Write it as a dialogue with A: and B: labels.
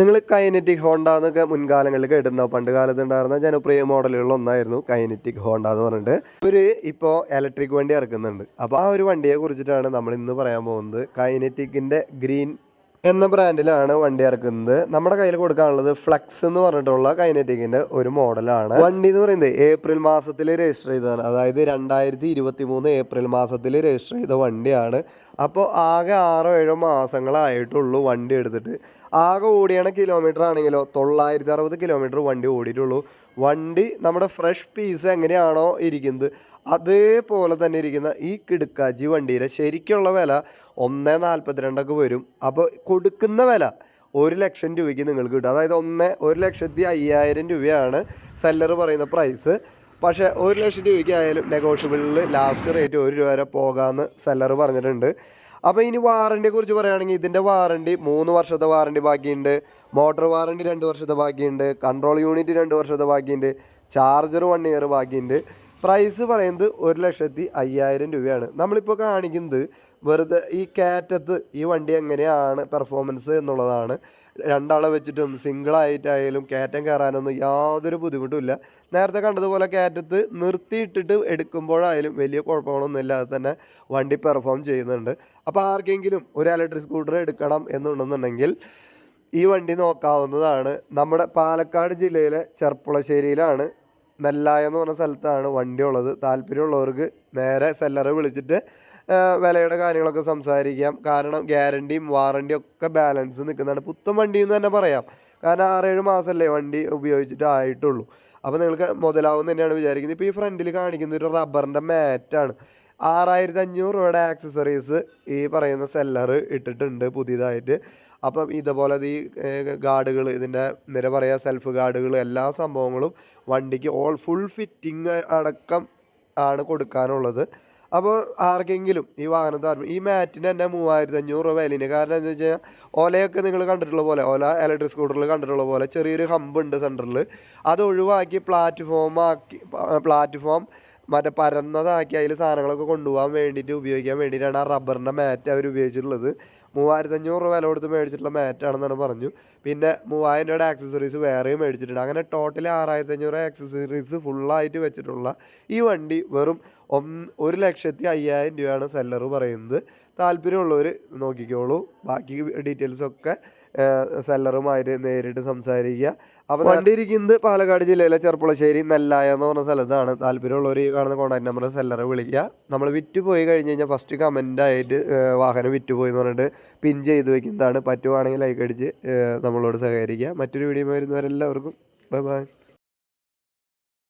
A: നിങ്ങൾ kinetic Honda എന്നൊക്കെ മുൻകാലങ്ങളിൽ കേട്ടിട്ടുണ്ടാവും പണ്ട് കാലത്ത് ഉണ്ടായിരുന്ന ജനപ്രിയ മോഡലുകളിൽ ഒന്നായിരുന്നു കൈനറ്റിക് ഹോണ്ട എന്ന് പറഞ്ഞിട്ട്. ഇവർ ഇപ്പോൾ ഇലക്ട്രിക് വണ്ടി ഇറക്കുന്നുണ്ട്. അപ്പോൾ ആ ഒരു വണ്ടിയെ കുറിച്ചിട്ടാണ് നമ്മൾ ഇന്ന് പറയാൻ പോകുന്നത്. കൈനറ്റിക്കിന്റെ ഗ്രീൻ എന്ന ബ്രാൻഡിലാണ് വണ്ടി ഇറക്കുന്നത്. നമ്മുടെ കയ്യിൽ കൊടുക്കാനുള്ളത് ഫ്ലക്സ് എന്ന് പറഞ്ഞിട്ടുള്ള കൈനറ്റിക്കിന്റെ ഒരു മോഡലാണ്. വണ്ടി എന്ന് പറയുന്നത് ഏപ്രിൽ മാസത്തിൽ രജിസ്റ്റർ ചെയ്തതാണ്. അതായത് രണ്ടായിരത്തി ഇരുപത്തി മൂന്ന് ഏപ്രിൽ മാസത്തിൽ രജിസ്റ്റർ ചെയ്ത വണ്ടിയാണ്. അപ്പോൾ ആകെ ആറോ ഏഴോ മാസങ്ങളായിട്ടുള്ളൂ വണ്ടി എടുത്തിട്ട്. ആകെ ഓടിയണ കിലോമീറ്റർ ആണെങ്കിലോ തൊള്ളായിരത്തി അറുപത് കിലോമീറ്റർ വണ്ടി ഓടിയിട്ടുള്ളൂ. വണ്ടി നമ്മുടെ ഫ്രഷ് പീസ് എങ്ങനെയാണോ ഇരിക്കുന്നത് അതേപോലെ തന്നെ ഇരിക്കുന്ന ഈ കിടുക്കാജി വണ്ടിയിലെ ശരിക്കുള്ള വില ഒന്ന് നാൽപ്പത്തിരണ്ടൊക്കെ വരും. അപ്പോൾ കൊടുക്കുന്ന വില ഒരു ലക്ഷം രൂപയ്ക്ക് നിങ്ങൾക്ക് കിട്ടും. അതായത് ഒന്ന് ഒരു ലക്ഷത്തി അയ്യായിരം രൂപയാണ് സെല്ലർ പറയുന്ന പ്രൈസ് പക്ഷേ ഒരു ലക്ഷം രൂപയ്ക്ക് ആയാലും നെഗോഷ്യബിളിൽ ലാസ്റ്റ് റേറ്റ് ഒരു രൂപ വരെ പോകാമെന്ന് സെല്ലർ പറഞ്ഞിട്ടുണ്ട്. അപ്പോൾ ഇനി വാറണ്ടിയെ കുറിച്ച് പറയുകയാണെങ്കിൽ ഇതിന്റെ വാറണ്ടി മൂന്ന് വർഷത്തെ വാറണ്ടി ബാക്കിയുണ്ട്. മോട്ടോർ വാറണ്ടി രണ്ട് വർഷത്തെ ബാക്കിയുണ്ട്. കൺട്രോൾ യൂണിറ്റ് രണ്ട് വർഷത്തെ ബാക്കിയുണ്ട്. ചാർജർ വൺ ഇയർ ബാക്കിയുണ്ട്. പ്രൈസ് പറയുന്നത് ഒരു ലക്ഷത്തി അയ്യായിരം രൂപയാണ്. നമ്മളിപ്പോൾ കാണിക്കുന്നത് വെറുതെ ഈ കാറ്റത്ത് ഈ വണ്ടി എങ്ങനെയാണ് പെർഫോമൻസ് എന്നുള്ളതാണ്. രണ്ടാളെ വെച്ചിട്ടും സിംഗിളായിട്ടായാലും കയറ്റം കയറാനൊന്നും യാതൊരു ബുദ്ധിമുട്ടുമില്ല നേരത്തെ കണ്ടതുപോലെ കയറ്റത്ത് നിർത്തിയിട്ടിട്ട് എടുക്കുമ്പോഴായാലും വലിയ കുഴപ്പങ്ങളൊന്നും ഇല്ലാതെ തന്നെ വണ്ടി പെർഫോം ചെയ്യുന്നുണ്ട്. അപ്പോൾ ആർക്കെങ്കിലും ഒരു ഇലക്ട്രിക് സ്കൂട്ടർ എടുക്കണം എന്നുണ്ടെന്നുണ്ടെങ്കിൽ ഈ വണ്ടി നോക്കാവുന്നതാണ്. നമ്മുടെ പാലക്കാട് ജില്ലയിലെ ചെർപ്പുളശ്ശേരിയിലാണ് നെല്ലായ എന്ന് പറഞ്ഞ സ്ഥലത്താണ് വണ്ടി ഉള്ളത് താല്പര്യമുള്ളവർക്ക് നേരെ സെല്ലറെ വിളിച്ചിട്ട് വിലയുടെ കാര്യങ്ങളൊക്കെ സംസാരിക്കാം. കാരണം ഗ്യാരണ്ടിയും വാറണ്ടിയും ഒക്കെ ബാലൻസ് നിൽക്കുന്നതാണ്. പുത്തൻ വണ്ടി എന്ന് തന്നെ പറയാം. കാരണം ആറേഴ് മാസമല്ലേ വണ്ടി ഉപയോഗിച്ചിട്ട് ആയിട്ടുള്ളൂ. അപ്പോൾ നിങ്ങൾക്ക് മുതലാവും തന്നെയാണ് വിചാരിക്കുന്നത്. ഇപ്പോൾ ഈ ഫ്രണ്ടിൽ കാണിക്കുന്ന ഒരു റബ്ബറിന്റെ മാറ്റാണ്. ആറായിരത്തി അഞ്ഞൂറ് രൂപയുടെ ആക്സസറീസ് ഈ പറയുന്ന സെല്ലർ ഇട്ടിട്ടുണ്ട് പുതിയതായിട്ട്. അപ്പം ഇതുപോലെ ഈ ഗാർഡുകൾ ഇതിന്റെ നിര പറയുക സെൽഫ് ഗാർഡുകൾ എല്ലാ സംഭവങ്ങളും വണ്ടിക്ക് ഓൾ ഫുൾ ഫിറ്റിംഗ് അടക്കം ആണ് കൊടുക്കാനുള്ളത്. അപ്പോൾ ആർക്കെങ്കിലും ഈ വാഹനത്തിൽ ഈ മാറ്റിന് തന്നെ മൂവായിരത്തി അഞ്ഞൂറ് രൂപ വിലയിന്. കാരണം എന്താ വെച്ച് കഴിഞ്ഞാൽ ഓലയൊക്കെ നിങ്ങൾ കണ്ടിട്ടുള്ള പോലെ ഓല ഇലക്ട്രിക് സ്കൂട്ടറിൽ കണ്ടിട്ടുള്ള പോലെ ചെറിയൊരു ഹമ്പ് ഉണ്ട് സെന്ററിൽ അത് ഒഴിവാക്കി പ്ലാറ്റ്ഫോം ആക്കി പ്ലാറ്റ്ഫോം മറ്റേ പരന്നതാക്കി അതിൽ സാധനങ്ങളൊക്കെ കൊണ്ടുപോകാൻ വേണ്ടിയിട്ട് ഉപയോഗിക്കാൻ വേണ്ടിയിട്ടാണ് ആ റബ്ബറിന്റെ മാറ്റ് അവർ ഉപയോഗിച്ചിട്ടുള്ളത്. മൂവായിരത്തി അഞ്ഞൂറ് രൂപ വില കൊടുത്ത് മേടിച്ചിട്ടുള്ള മാറ്റാണെന്നാണ് പറഞ്ഞു. പിന്നെ മൂവായിരം രൂപയുടെ ആക്സസറീസ് വേറെയും മേടിച്ചിട്ടുണ്ട്. അങ്ങനെ ടോട്ടൽ ആറായിരത്തി അഞ്ഞൂറ് ആക്സസറീസ് ഫുള്ളായിട്ട് വെച്ചിട്ടുള്ള ഈ വണ്ടി വെറും ഒരു ലക്ഷത്തി അയ്യായിരം രൂപയാണ് സെല്ലർ പറയുന്നത്. താല്പര്യമുള്ളവർ നോക്കിക്കോളൂ. ബാക്കി ഡീറ്റെയിൽസൊക്കെ സെല്ലറുമായിട്ട് നേരിട്ട് സംസാരിക്കുക. അപ്പോൾ വണ്ടി ഇരിക്കുന്നത് പാലക്കാട് ജില്ലയിലെ ചെർപ്പുളശ്ശേരി നെല്ലായ എന്ന് പറഞ്ഞ സ്ഥലത്താണ്. താല്പര്യമുള്ളവർ ഈ കാണുന്ന കോൺടാക്ട് നമ്പർ സെല്ലറെ വിളിക്കുക. നമ്മൾ വിറ്റ് പോയി കഴിഞ്ഞ് കഴിഞ്ഞാൽ ഫസ്റ്റ് കമന്റായിട്ട് വാഹനം വിറ്റ് പോയി എന്ന് പറഞ്ഞിട്ട് പിൻ ചെയ്ത് വെക്കുന്നതാണ്. പറ്റുവാണെങ്കിൽ ലൈക്ക് അടിച്ച് നമ്മളോട് സഹകരിക്കുക. മറ്റൊരു വീഡിയോ വരുന്നവരെല്ലാവർക്കും ബൈ ബൈ